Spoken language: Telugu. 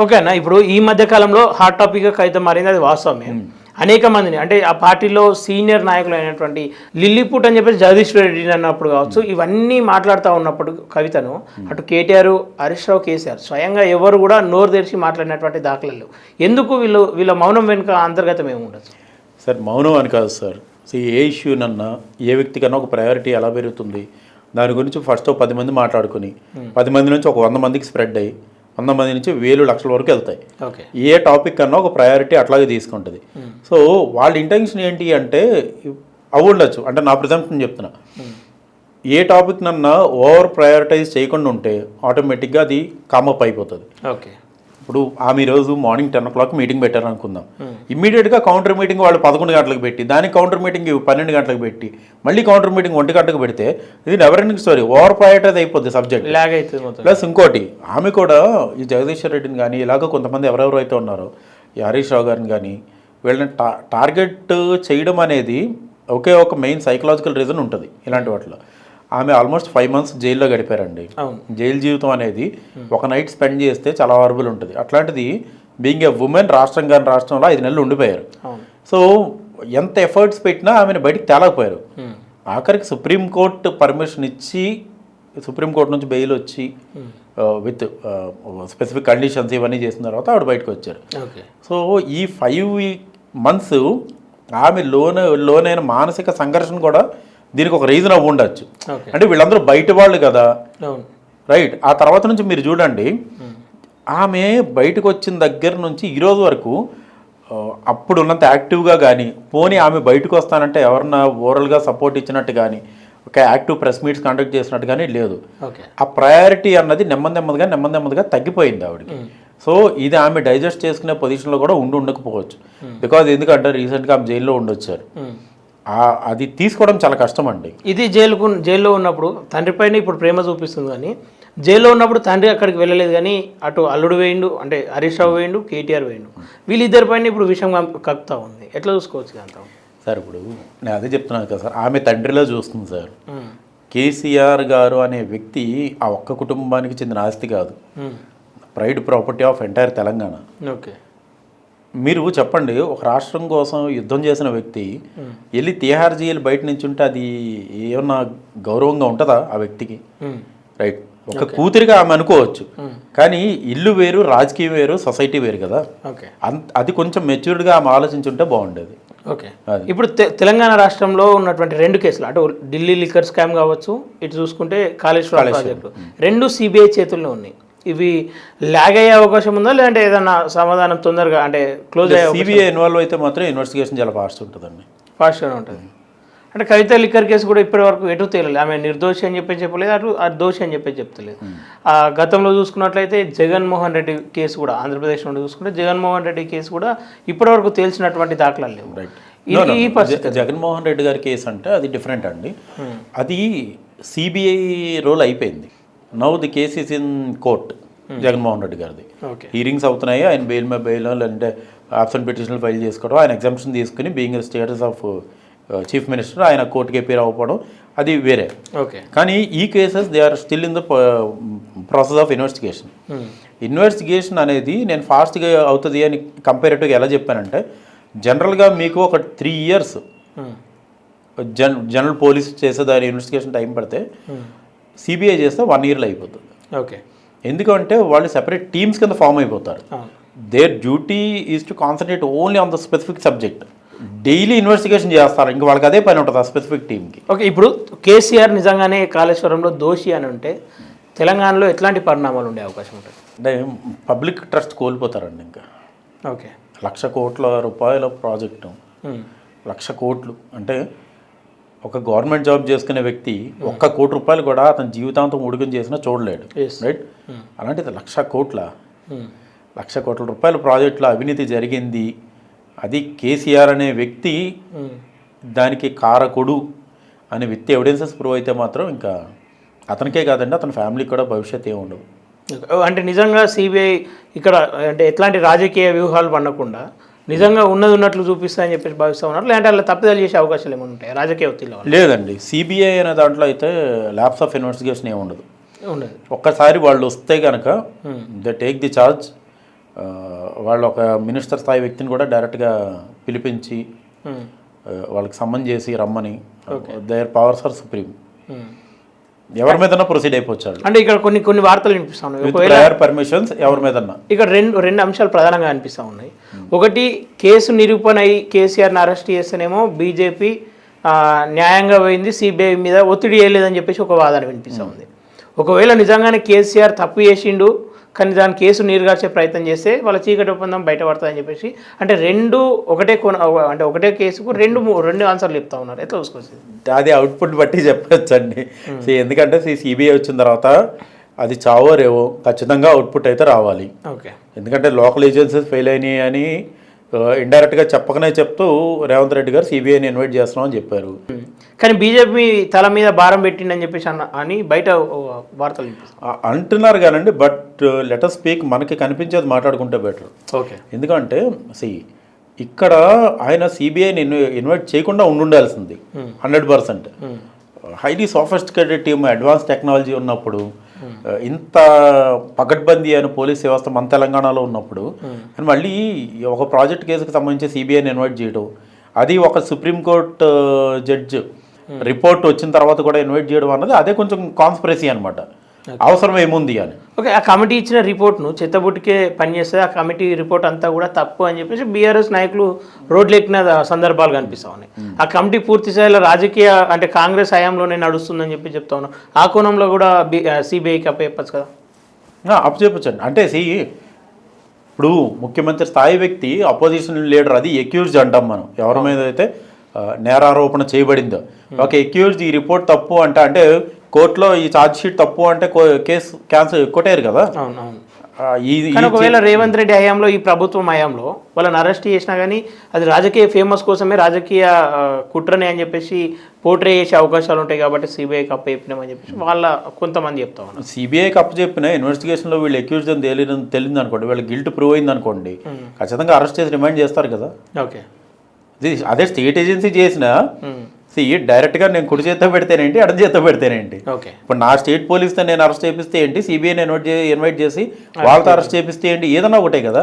ఓకేనా? ఇప్పుడు ఈ మధ్య కాలంలో హాట్ టాపిక్ అయితే మారింది అది వాస్తవమే. అనేక మందిని అంటే ఆ పార్టీలో సీనియర్ నాయకులు అయినటువంటి లిల్లీపుట్ అని చెప్పేసి జగదీష్ రెడ్డి అన్నప్పుడు కావచ్చు ఇవన్నీ మాట్లాడుతూ ఉన్నప్పుడు కవితను అటు కేటీఆర్ హరీష్ రావు కేసీఆర్ స్వయంగా ఎవరు కూడా నోరు తెరిచి మాట్లాడినటువంటి దాఖలు లేవు. ఎందుకు వీళ్ళు వీళ్ళ మౌనం వెనుక అంతర్గతం ఏమి ఉండదు? సార్ మౌనం అని కాదు సార్. సో ఏ ఇష్యూనన్నా ఏ వ్యక్తికన్నా ఒక ప్రయారిటీ ఎలా పెరుగుతుంది దాని గురించి ఫస్ట్ పది మంది మాట్లాడుకుని పది మంది నుంచి ఒక వంద మందికి స్ప్రెడ్ అయ్యి వంద మంది నుంచి వేలు లక్షల వరకు వెళ్తాయి. ఓకే. ఏ టాపిక్ కన్నా ఒక ప్రయారిటీ అట్లాగే తీసుకుంటుంది. సో వాళ్ళ ఇంటెన్షన్ ఏంటి అంటే అవి ఉండొచ్చు. అంటే నా ప్రిజంప్షన్ చెప్తున్నా. ఏ టాపిక్ నన్నా ఓవర్ ప్రయారిటైజ్ చేయకుండా ఉంటే ఆటోమేటిక్గా అది కామప్ అయిపోతుంది. ఓకే. ఇప్పుడు ఆమె ఈరోజు morning ten o'clock meeting పెట్టారు అనుకుందాం ఇమ్మీడియట్గా కౌంటర్ మీటింగ్ వాళ్ళు పదకొండు గంటలకు పెట్టి దానికి కౌంటర్ మీటింగ్ పన్నెండు గంటలకు పెట్టి మళ్ళీ కౌంటర్ మీటింగ్ ఒంటి గంటకు పెడితే ఇది never ending story over prioritise అయిపోద్ది సబ్జెక్ట్ లాగ్ అవుతుంది ప్లస్ ఇంకోటి ఆమె కూడా ఈ జగదీశ్వర్ రెడ్డిని కానీ ఇలాగ కొంతమంది ఎవరెవరు అయితే ఉన్నారో ఈ హరీష్ రావు గారిని కానీ వీళ్ళని టా టార్గెట్ చేయడం అనేది ఒకే ఒక మెయిన్ సైకలాజికల్ రీజన్ ఉంటుంది ఇలాంటి వాటిలో. ఆమె ఆల్మోస్ట్ ఫైవ్ మంత్స్ జైల్లో గడిపారండి. జైలు జీవితం అనేది ఒక నైట్ స్పెండ్ చేస్తే చాలా హారబుల్ ఉంటుంది. అట్లాంటిది బీయింగ్ ఏ ఉమెన్ రాష్ట్రం కాని రాష్ట్రంలో ఐదు నెలలు ఉండిపోయారు. సో ఎంత ఎఫర్ట్స్ పెట్టినా ఆమెను బయటికి తేలకపోయారు. ఆఖరికి సుప్రీంకోర్టు పర్మిషన్ ఇచ్చి సుప్రీంకోర్టు నుంచి బెయిల్ వచ్చి విత్ స్పెసిఫిక్ కండిషన్స్ ఇవన్నీ చేసిన తర్వాత ఆవిడ బయటకు వచ్చారు. సో ఈ ఫైవ్ మంత్స్ ఆమె లోన లోనైన మానసిక సంఘర్షణ కూడా దీనికి ఒక రీజన్ అవ్వ ఉండొచ్చు. అంటే వీళ్ళందరూ బయట వాళ్ళు కదా. రైట్ ఆ తర్వాత నుంచి మీరు చూడండి ఆమె బయటకు వచ్చిన దగ్గర నుంచి ఈ రోజు వరకు అప్పుడు ఉన్నంత యాక్టివ్గా కానీ పోనీ ఆమె బయటకు వస్తానంటే ఎవరన్నా ఓరల్గా సపోర్ట్ ఇచ్చినట్టు కానీ ఒక యాక్టివ్ ప్రెస్ మీట్స్ కండక్ట్ చేసినట్టు కానీ లేదు. ఆ ప్రయారిటీ అన్నది నెమ్మది నెమ్మదిగా నెమ్మది నెమ్మదిగా తగ్గిపోయింది ఆవిడకి. సో ఇది ఆమె డైజెస్ట్ చేసుకునే పొజిషన్లో కూడా ఉండి ఉండకపోవచ్చు. బికాజ్ ఎందుకంటే రీసెంట్గా ఆమె జైల్లో ఉండొచ్చారు అది తీసుకోవడం చాలా కష్టం అండి ఇది జైలుకు జైల్లో ఉన్నప్పుడు తండ్రి పైన ఇప్పుడు ప్రేమ చూపిస్తుంది కానీ జైల్లో ఉన్నప్పుడు తండ్రి అక్కడికి వెళ్ళలేదు కానీ అటు అల్లుడు వేయిండు అంటే హరీష్ రావు వేయిండు కేటీఆర్ వేయిండు. వీళ్ళిద్దరి పైన ఇప్పుడు విషయం కం- కక్కుతా ఉంది. ఎట్లా చూసుకోవచ్చు అంత సార్ ఇప్పుడు నేను అదే చెప్తున్నాను కదా సార్ ఆమె తండ్రిలో చూస్తుంది సార్. కేసీఆర్ గారు అనే వ్యక్తి ఆ ఒక్క కుటుంబానికి చెందిన ఆస్తి కాదు. Pride property of entire Telangana. Okay. మీరు చెప్పండి ఒక రాష్ట్రం కోసం యుద్ధం చేసిన వ్యక్తి వెళ్ళి తిహార్ జైలు బయట నుంచి ఉంటే అది ఏమన్నా గౌరవంగా ఉంటుందా ఆ వ్యక్తికి? రైట్. ఒక కూతురిగా ఆమె అనుకోవచ్చు. కానీ ఇల్లు వేరు రాజకీయం వేరు సొసైటీ వేరు కదా. అది కొంచెం మెచ్యూర్డ్గా ఆమె ఆలోచించుంటే బాగుండేది. ఓకే. ఇప్పుడు తెలంగాణ రాష్ట్రంలో ఉన్నటువంటి రెండు కేసులు అటు ఢిల్లీ లిక్కర్ స్కామ్ కావచ్చు ఇటు చూసుకుంటే కాళేశ్వరం ప్రాజెక్టు. రెండు సిబిఐ చేతుల్లో ఉన్నాయి. ఇవి లాగ్ అయ్యే అవకాశం ఉందా? లేదంటే ఏదన్నా సమాధానం తొందరగా అంటే క్లోజ్ అయ్యే సిబిఐ ఇన్వాల్వ్ అయితే మాత్రం ఇన్వెస్టిగేషన్ చాలా ఫాస్ట్ ఉంటుందండి. ఫాస్ట్గానే ఉంటుంది. అంటే కవిత లిక్కర్ కేసు కూడా ఇప్పటి వరకు ఎటు తేలలేదు. ఆమె నిర్దోషి అని చెప్పి చెప్పలేదు అటు అది దోషి అని చెప్పి చెప్తలేదు. ఆ గతంలో చూసుకున్నట్లయితే జగన్మోహన్ రెడ్డి కేసు కూడా ఆంధ్రప్రదేశ్ నుండి చూసుకుంటే జగన్మోహన్ రెడ్డి కేసు కూడా ఇప్పటి వరకు తేల్చినటువంటి దాఖలాలు లేవు. ఈ జగన్మోహన్ రెడ్డి గారి కేసు అంటే అది డిఫరెంట్ అండి. అది సిబిఐ రోల్ అయిపోయింది. Now the case is in court Jaganmohan Reddy గారిది. ఓకే హీరింగ్స్ అవుతున్నాయి? ఆయన బెయిల్ మీద బెయిల్ లేదంటే ఆబ్సెంట్ పిటిషన్లు ఫైల్ చేసుకోవడం ఆయన ఎగ్జామ్షన్ తీసుకుని being status of chief minister ఆయన కోర్టుకి అపీర్ అవ్వడం అది వేరే. ఓకే కానీ ఈ cases they are still in the process of investigation investigation అనేది నేను ఫాస్ట్గా అవుతుంది అని కంపేరేటివ్గా ఎలా చెప్పానంటే జనరల్గా మీకు ఒక త్రీ ఇయర్స్ జన్ జనరల్ పోలీస్ చేసే దాని ఇన్వెస్టిగేషన్ టైం పడితే సిబిఐ చేస్తే వన్ ఇయర్లో అయిపోతుంది. ఓకే. ఎందుకంటే వాళ్ళు సెపరేట్ టీమ్స్ కింద ఫామ్ అయిపోతారు. Their duty is to concentrate only on the specific subject daily investigation చేస్తారు. ఇంకా వాళ్ళకి అదే పని ఉంటుంది ఆ స్పెసిఫిక్ టీమ్కి ఓకే ఇప్పుడు కేసీఆర్ నిజంగానే కాళేశ్వరంలో దోషి అని ఉంటే తెలంగాణలో ఎట్లాంటి పరిణామాలు ఉండే అవకాశం ఉంటుంది? అంటే పబ్లిక్ ట్రస్ట్ కోల్పోతారండి ఇంకా. ఓకే. లక్ష కోట్ల రూపాయల ప్రాజెక్టు. లక్ష కోట్లు. అంటే ఒక గవర్నమెంట్ జాబ్ చేసుకునే వ్యక్తి ఒక్క కోటి రూపాయలు కూడా అతని జీవితాంతం ఉడికం చేసినా చూడలేడు. రైట్ అలాంటిది లక్ష కోట్ల. లక్ష కోట్ల రూపాయల ప్రాజెక్టులో అవినీతి జరిగింది. అది కేసీఆర్ అనే వ్యక్తి దానికి కారకుడు అనే వ్యక్తి ఎవిడెన్సెస్ ప్రూవ్ అయితే మాత్రం ఇంకా అతనికే కాదండి అతని ఫ్యామిలీకి కూడా భవిష్యత్తు ఏమి ఉండదు. అంటే నిజంగా సిబిఐ ఇక్కడ అంటే ఎట్లాంటి రాజకీయ వ్యూహాలు పండకుండా నిజంగా ఉన్నది ఉన్నట్లు చూపిస్తా అని చెప్పేసి భావిస్తూ ఉన్నారు. లేదంటే అలా తప్పిదాలు చేసే అవకాశాలు ఏమైనా ఉంటాయి? రాజకీయ ఒత్తిడి వల్ల? లేదండి. సిబిఐ అనే దాంట్లో అయితే ల్యాబ్స్ ఆఫ్ ఇన్వెస్టిగేషన్ ఏమి ఉండదు. ఉండదు. ఒక్కసారి వాళ్ళు వస్తే కనుక ద టేక్ ది చార్జ్ ఆ, వాళ్ళు ఒక మినిస్టర్ స్థాయి వ్యక్తిని కూడా డైరెక్ట్గా పిలిపించి ఆ, వాళ్ళకి సమ్మన్ చేసి రమ్మని. Their powers are supreme. ఎవరి మీదన్నా ప్రొసీడ్ అయిపోవచ్చాడు అంటే ఇక్కడ కొన్ని కొన్ని వార్తలు వినిపిస్తా ఉన్నాయి. పర్మిషన్స్ ఎవరి మీదన్నా. ఇక్కడ రెండు రెండు అంశాలు ప్రధానంగా అనిపిస్తూ ఉన్నాయి. ఒకటి కేసు నిరూపణ అయి కేసీఆర్ని అరెస్ట్ చేస్తేనేమో బీజేపీ న్యాయంగా పోయింది సిబిఐ మీద ఒత్తిడి చేయలేదని చెప్పేసి ఒక వాదన వినిపిస్తూ ఉంది. ఒకవేళ నిజంగానే కేసీఆర్ తప్పు చేసిండు కానీ దాని కేసు నీరుగార్చే ప్రయత్నం చేస్తే వాళ్ళ చీకటి ఒప్పందం బయటపడుతుందని చెప్పేసి అంటే రెండు ఒకటే కొన అంటే ఒకటే కేసుకు రెండు రెండు ఆన్సర్లు చెప్తా ఉన్నారు. ఎట్లా చూసుకోవచ్చు? అది అవుట్పుట్ బట్టి చెప్పొచ్చండి. ఎందుకంటే సిబిఐ వచ్చిన తర్వాత అది చావో రేవో ఖచ్చితంగా అవుట్పుట్ అయితే రావాలి. ఓకే. ఎందుకంటే లోకల్ ఏజెన్సీస్ ఫెయిల్ అయినాయి అని ఇండైరెక్ట్గా చెప్పకనే చెప్తూ రేవంత్ రెడ్డి గారు సిబిఐని ఇన్వైట్ చేస్తున్నామని చెప్పారు. కానీ బీజేపీ తల మీద భారం పెట్టిండని చెప్పేసి అన్న అని బయట వార్తలు అంటున్నారు కానండి బట్ లెటర్ స్పీక్ మనకి కనిపించేది మాట్లాడుకుంటే బెటర్. ఓకే. ఎందుకంటే సి ఇక్కడ ఆయన సిబిఐని ఇన్వైట్ చేయకుండా ఉండుండాల్సింది. Hundred percent. Highly sophisticated team advance technology ఉన్నప్పుడు ఇంత పకడ్బందీ అయిన పోలీస్ వ్యవస్థ మన తెలంగాణలో ఉన్నప్పుడు అండ్ మళ్ళీ ఒక ప్రాజెక్ట్ కేసుకు సంబంధించి సిబిఐని ఇన్వైట్ చేయడం అది ఒక సుప్రీంకోర్టు జడ్జ్ రిపోర్ట్ వచ్చిన తర్వాత కూడా ఇన్వైట్ చేయడం అన్నది అదే కొంచెం కాన్స్పిరసీ అనమాట అవసరం ఏముంది అని. ఓకే ఆ కమిటీ ఇచ్చిన రిపోర్ట్ను చెత్తబుట్టికే పనిచేస్తుంది ఆ కమిటీ రిపోర్ట్ అంతా కూడా తప్పు అని చెప్పేసి బీఆర్ఎస్ నాయకులు రోడ్లు ఎక్కిన సందర్భాలు కనిపిస్తా ఉన్నాయి. ఆ కమిటీ పూర్తి స్థాయిలో రాజకీయ అంటే కాంగ్రెస్ హయాంలోనే నడుస్తుందని చెప్పి చెప్తా ఉన్నాం. ఆ కోణంలో కూడా సిబిఐకి అప్పచెప్పచ్చు కదా? అప్పు చెప్పచ్చండి అంటే సి ఇప్పుడు ముఖ్యమంత్రి స్థాయి వ్యక్తి అపోజిషన్ లీడర్ అది ఎక్యూజ్డ్ అంటాం మనం. ఎవరి మీద అయితే నేరారోపణ చేయబడిందో. ఒక ఎక్యూజ్డ్ ఈ రిపోర్ట్ తప్పు అంటే అంటే కోర్టులో ఈ ఛార్జ్ షీట్ తప్పు అంటే కేసు క్యాన్సల్ కొట్టారు కదా? ఒకవేళ రేవంత్ రెడ్డి హయాంలో ఈ ప్రభుత్వం హయాంలో వాళ్ళని అరెస్ట్ చేసినా కానీ అది రాజకీయ ఫేమస్ కోసమే రాజకీయ కుట్రనే అని చెప్పేసి పోర్ట్రే చేసే అవకాశాలు ఉంటాయి కాబట్టి సిబిఐకి అప్పచెప్పినామని చెప్పేసి వాళ్ళ కొంతమంది చెప్తా ఉన్నారు. సిబిఐకి అప్పు చెప్పిన ఇన్వెస్టిగేషన్లో వీళ్ళు ఎక్యూజ్డ్ అని తేలి తెలియదు అనుకోండి వీళ్ళ గిల్ట్ ప్రూవ్ అయింది అనుకోండి ఖచ్చితంగా అరెస్ట్ చేసి రిమైండ్ చేస్తారు కదా? ఓకే. అదే స్టేట్ ఏజెన్సీ చేసిన సి డైరెక్ట్గా నేను కుడి చేత్తో పెడితేనేంటి ఎడం చేత్తో పెడితేనేంటి? ఓకే. ఇప్పుడు నా స్టేట్ పోలీస్తో నేను అరెస్ట్ చేపిస్తే ఏంటి? చే ఇన్వైట్ చేసి వాళ్ళతో అరెస్ట్ చేపిస్తే ఏంటి? ఏదన్నా ఒకటే కదా.